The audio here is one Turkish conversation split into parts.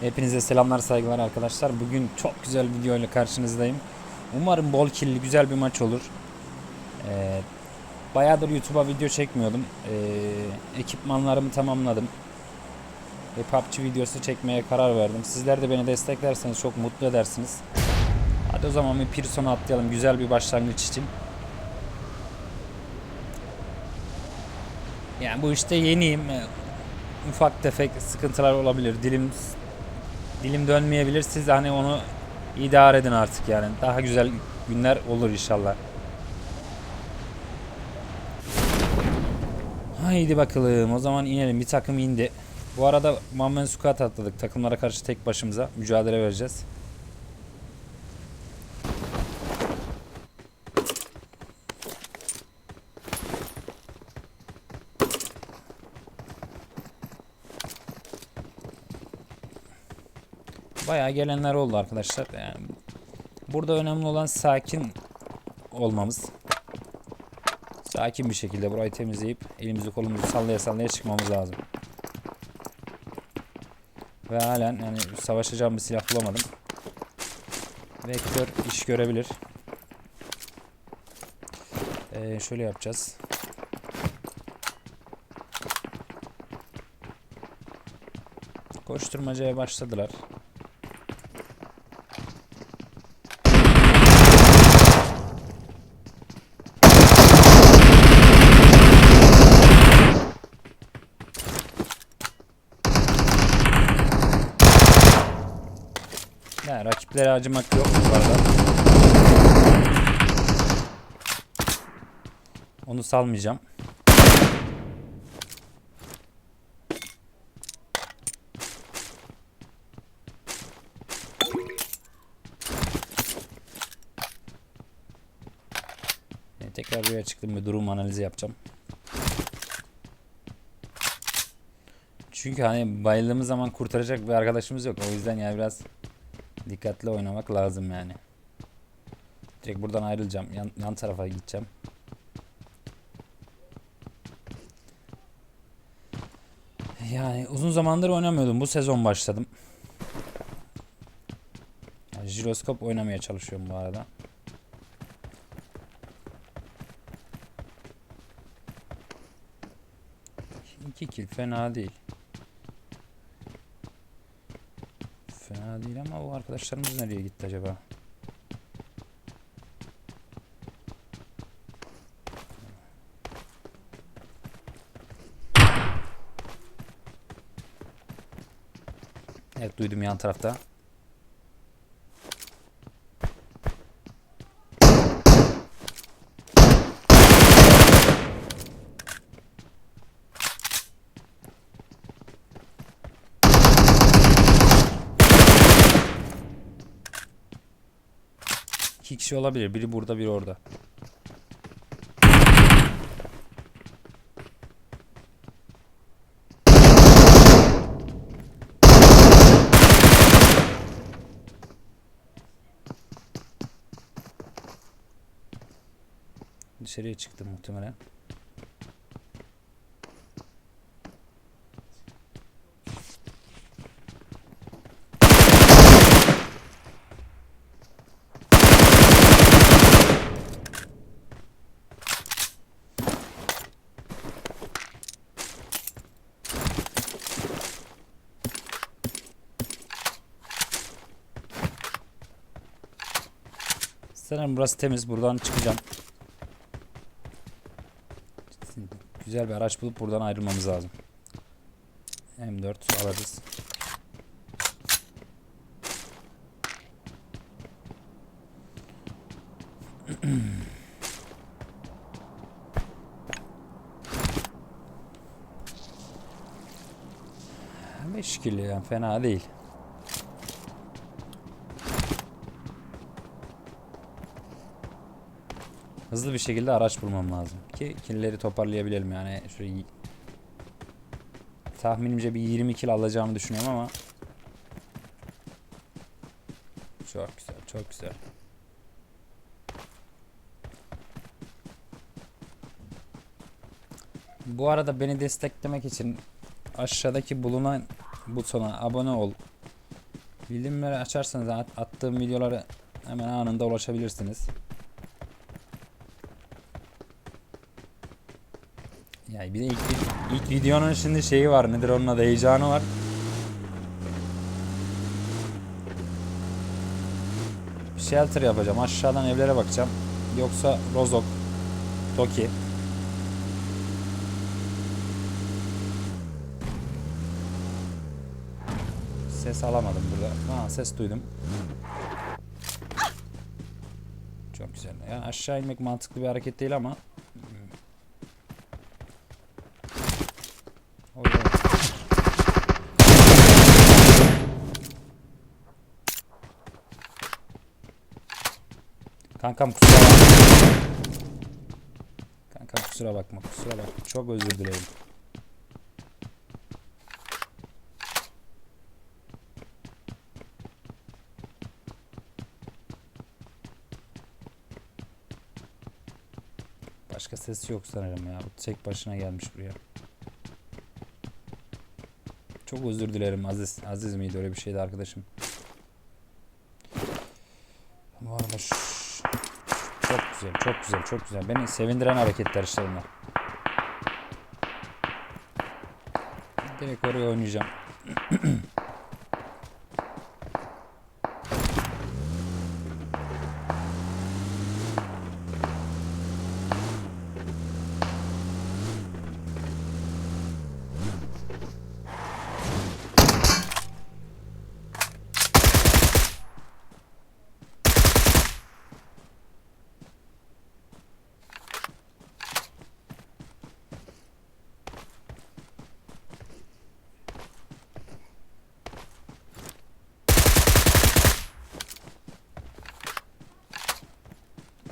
Hepinize selamlar saygılar arkadaşlar. Bugün çok güzel bir video ile karşınızdayım. Umarım bol killi güzel bir maç olur. Ee, bayağıdır YouTube'a video çekmiyordum. Ee, ekipmanlarımı tamamladım. Ve PUBG videosu çekmeye karar verdim. Sizler de beni desteklerseniz çok mutlu edersiniz. Hadi o zaman bir Pearson'a atlayalım güzel bir başlangıç için. Yani bu işte yeniyim. Ee, Ufak tefek sıkıntılar olabilir. Dilim dilim dönmeyebilir. Siz hani onu idare edin artık yani. Daha güzel günler olur inşallah. Haydi bakalım. O zaman inelim. Bir takım indi. Bu arada Mammen Squad atladık. Takımlara karşı tek başımıza mücadele vereceğiz. Bayağı gelenler oldu arkadaşlar. Yani burada önemli olan sakin olmamız. Sakin bir şekilde burayı temizleyip elimizi kolumuzu sallaya sallaya çıkmamız lazım. Ve halen yani savaşacağım bir silah bulamadım. Vektör iş görebilir. Ee, şöyle yapacağız. Koşturmacaya başladılar. Ya rakiplere acımak yok bu arada. Onu salmayacağım. Yani tekrar buraya çıktım bir durum analizi yapacağım. Çünkü hani bayıldığımız zaman kurtaracak bir arkadaşımız yok. O yüzden ya biraz dikkatli oynamak lazım yani. Direkt buradan ayrılacağım. Yan, yan tarafa gideceğim. Yani uzun zamandır oynamıyordum. Bu sezon başladım. Yani jiroskop oynamaya çalışıyorum bu arada. İki kill fena değil. Fena değil arkadaşlarımız nereye gitti acaba? Evet duydum yan tarafta. İki kişi olabilir. Biri burada, biri orada. Dışarıya çıktı muhtemelen. Sanırım burası temiz. Buradan çıkacağım. Güzel bir araç bulup buradan ayrılmamız lazım. M4 alırız. Beş kilo yani fena değil. Hızlı bir şekilde araç bulmam lazım. Ki killeri toparlayabilelim yani. Şöyle tahminimce bir 20 kill alacağımı düşünüyorum ama. Çok güzel çok güzel. Bu arada beni desteklemek için aşağıdaki bulunan butona abone ol. Bildirimleri açarsanız at- attığım videoları hemen anında ulaşabilirsiniz. Ya bir de ilk, ilk videonun şimdi şeyi var. Nedir onun adı? Heyecanı var. Shelter yapacağım. Aşağıdan evlere bakacağım. Yoksa Rozok, Toki. Ses alamadım burada. Ha ses duydum. Çok güzel. Yani aşağı inmek mantıklı bir hareket değil ama. O yüzden- Kankam kusura bakma. Kankam kusura bakma kusura bakma. Çok özür dilerim. Başka ses yok sanırım ya. Bu tek başına gelmiş buraya. Çok özür dilerim Aziz. Aziz miydi öyle bir şeydi arkadaşım. Bu arada ş- çok güzel, çok güzel, çok güzel. Beni sevindiren hareketler işte bunlar. Direkt oraya oynayacağım.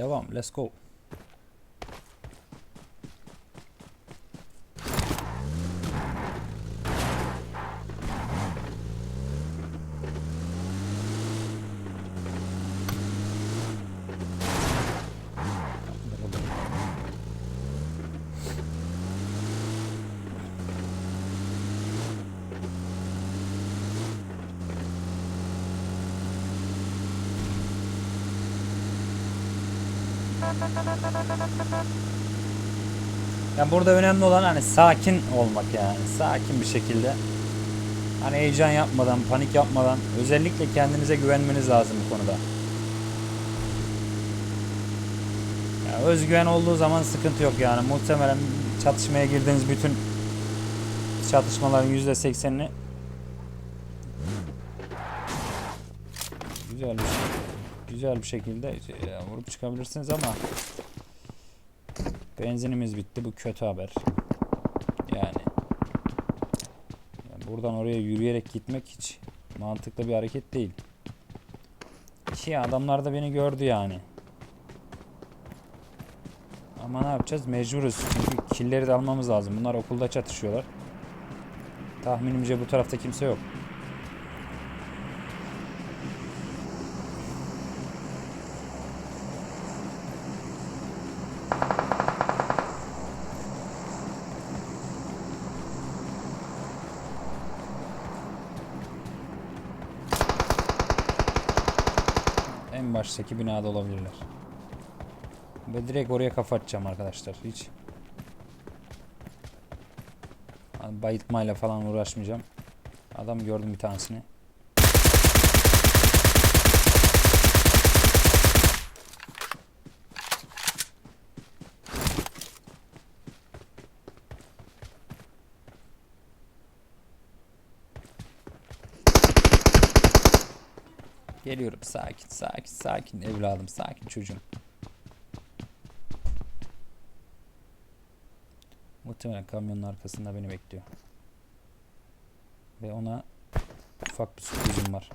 Devam. Let's go. Ya burada önemli olan hani sakin olmak yani. Sakin bir şekilde. Hani heyecan yapmadan, panik yapmadan özellikle kendinize güvenmeniz lazım bu konuda. Ya özgüven olduğu zaman sıkıntı yok yani. Muhtemelen çatışmaya girdiğiniz bütün çatışmaların %80'ini güzel bir güzel bir şekilde e, vurup çıkabilirsiniz ama benzinimiz bitti. Bu kötü haber. Yani, yani buradan oraya yürüyerek gitmek hiç mantıklı bir hareket değil. Ki adamlar da beni gördü yani. Ama ne yapacağız? Mecburuz. Çünkü killeri de almamız lazım. Bunlar okulda çatışıyorlar. Tahminimce bu tarafta kimse yok. Baştaki binada olabilirler. Ve direkt oraya kafa atacağım arkadaşlar. Hiç Hani bayıltmayla falan uğraşmayacağım. Adam gördüm bir tanesini. Geliyorum sakin sakin sakin evladım sakin çocuğum. Muhtemelen kamyonun arkasında beni bekliyor. Ve ona ufak bir sürprizim var.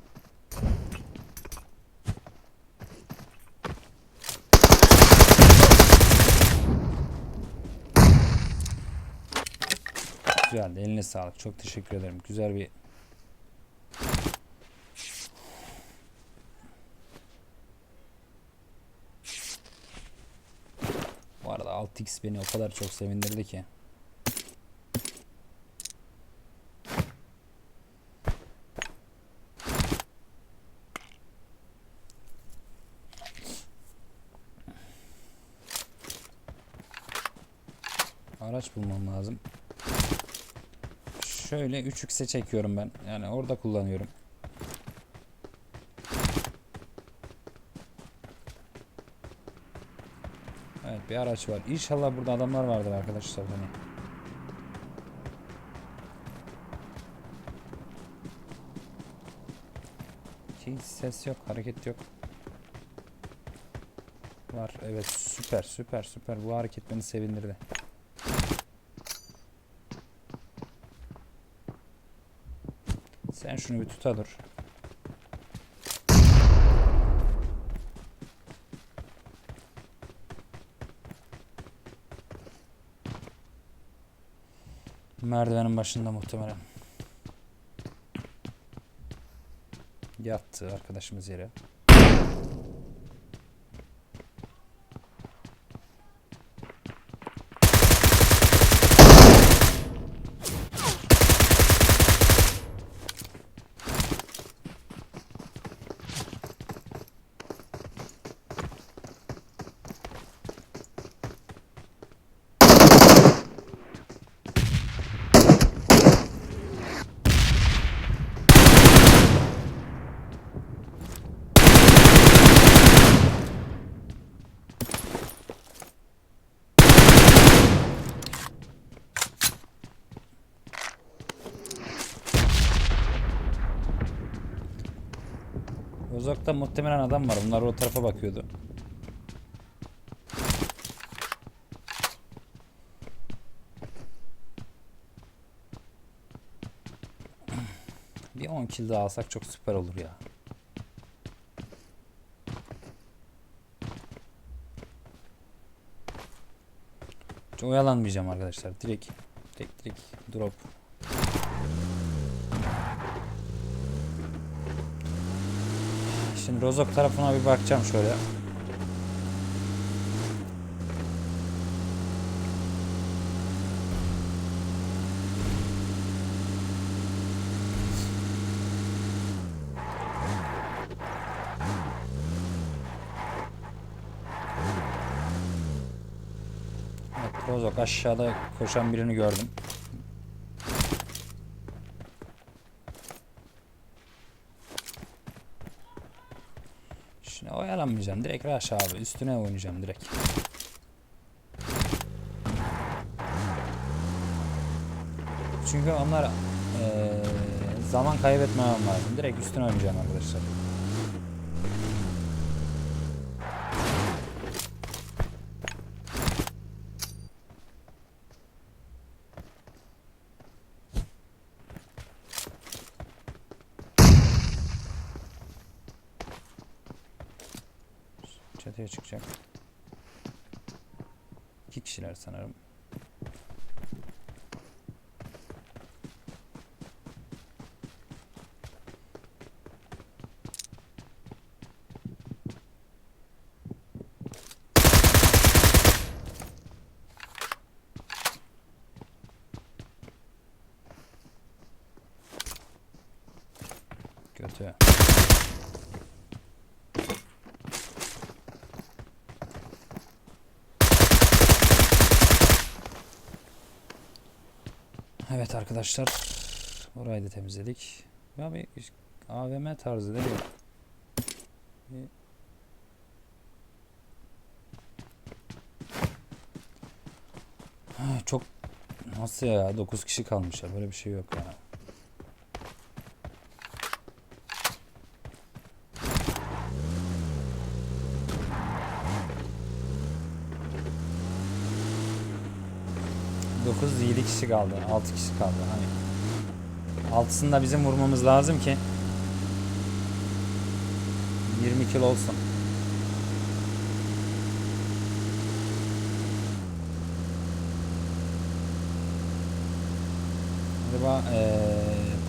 Güzeldi. Eline sağlık. Çok teşekkür ederim. Güzel bir 6x beni o kadar çok sevindirdi ki. Araç bulmam lazım. Şöyle 3x'e çekiyorum ben. Yani orada kullanıyorum. Bir araç var. İnşallah burada adamlar vardır arkadaşlar. Hani. Hiç ses yok, hareket yok. Var. Evet süper süper süper. Bu hareket beni sevindirdi. Sen şunu bir tuta dur. Merdivenin başında muhtemelen. Yattı arkadaşımız yere. Uzakta muhtemelen adam var. Bunlar o tarafa bakıyordu. Bir 10 kill daha alsak çok süper olur ya. Hiç oyalanmayacağım arkadaşlar. Direkt direkt direkt drop. Şimdi Rozok tarafına bir bakacağım şöyle. Rozok aşağıda koşan birini gördüm. Şimdi oyalanmayacağım. Direkt rush abi. Üstüne oynayacağım direkt. Çünkü onlar eee, zaman kaybetmemem lazım. Direkt üstüne oynayacağım arkadaşlar. İki kişiler sanırım. Kötü. Arkadaşlar. Orayı da temizledik. Ya bir AVM tarzı değil mi? Bir- Çok nasıl ya 9 kişi kalmış ya böyle bir şey yok ya. Kişi kaldı. 6 kişi kaldı. Hani altısını da bizim vurmamız lazım ki 20 kill olsun. Acaba eee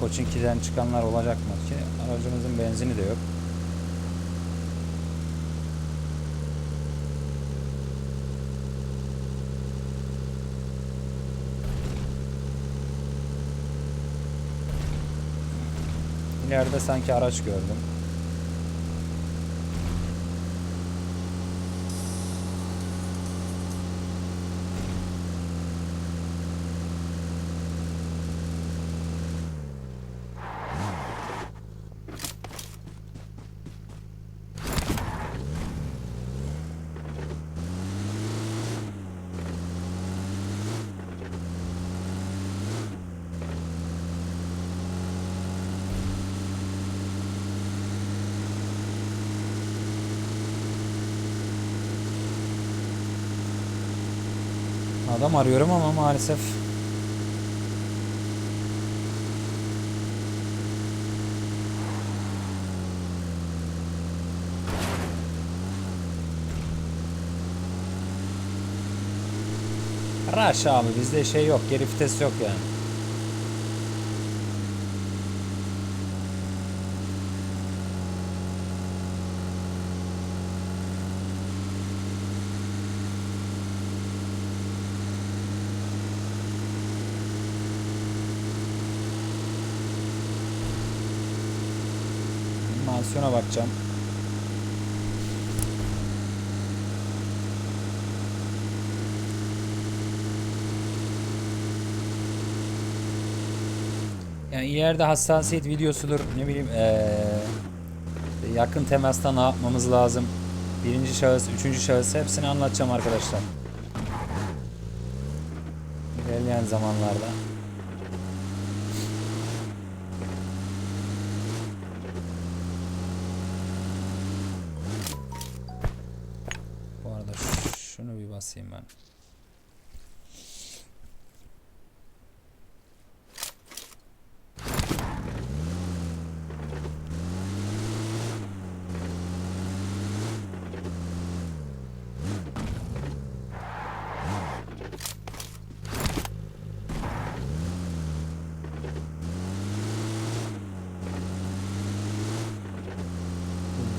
Pochinki'den çıkanlar olacak mı ki? Aracımızın benzini de yok. İleride sanki araç gördüm. Adam arıyorum ama maalesef Rush abi bizde şey yok geri vites yok yani. Mansiyona bakacağım. Yani ileride hassasiyet videosudur ne bileyim eee, yakın temasta ne yapmamız lazım. Birinci şahıs, üçüncü şahıs hepsini anlatacağım arkadaşlar. İlerleyen zamanlarda. Şunu bir basayım ben.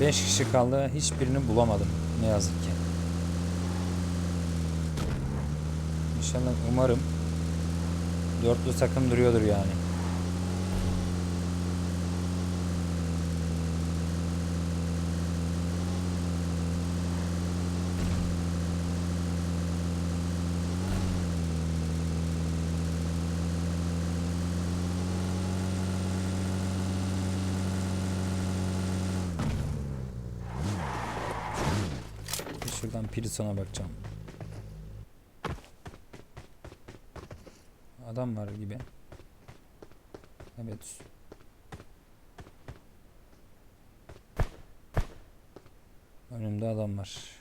Beş kişi kaldı. Hiçbirini bulamadım. Ne yazık ki. İnşallah umarım dörtlü takım duruyordur yani. Şuradan Pearson'a bakacağım. Adam var gibi. Evet. Önümde adam var.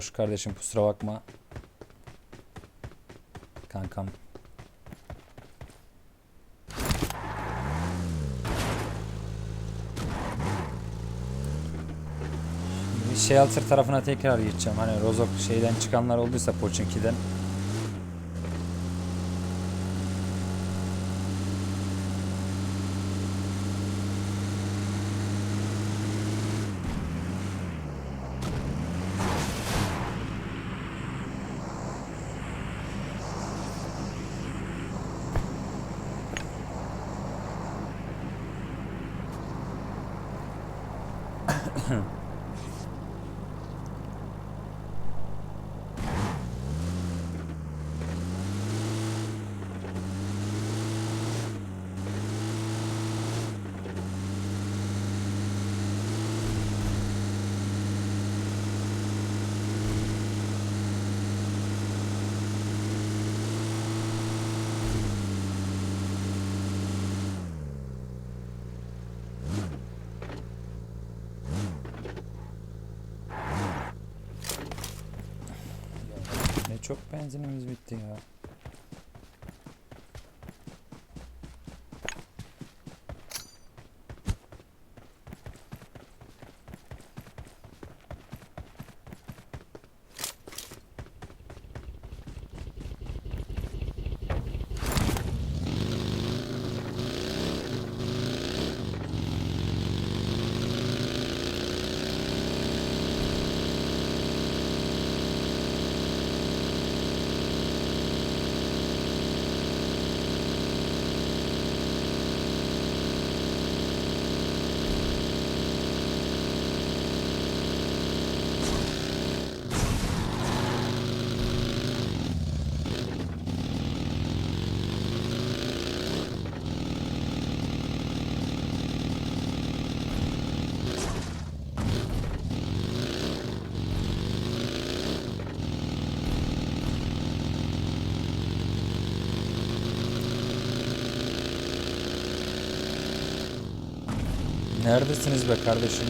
Nereye var hoş kardeşim kusura bakma. Kankam. Shelter tarafına tekrar geçeceğim. Hani Rozok şeyden çıkanlar olduysa Pochinki'den. Ne çok benzinimiz bitti ya. Neredesiniz be kardeşim?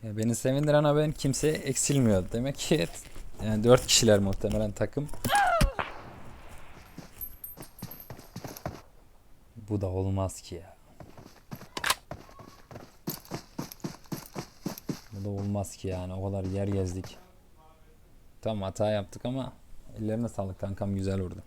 Ya beni sevindiren haber kimse eksilmiyor. Demek ki yani 4 kişiler muhtemelen takım. Bu da olmaz ki ya. Bu da olmaz ki yani o kadar yer gezdik. Tam hata yaptık ama ellerine sağlık kankam güzel vurdu.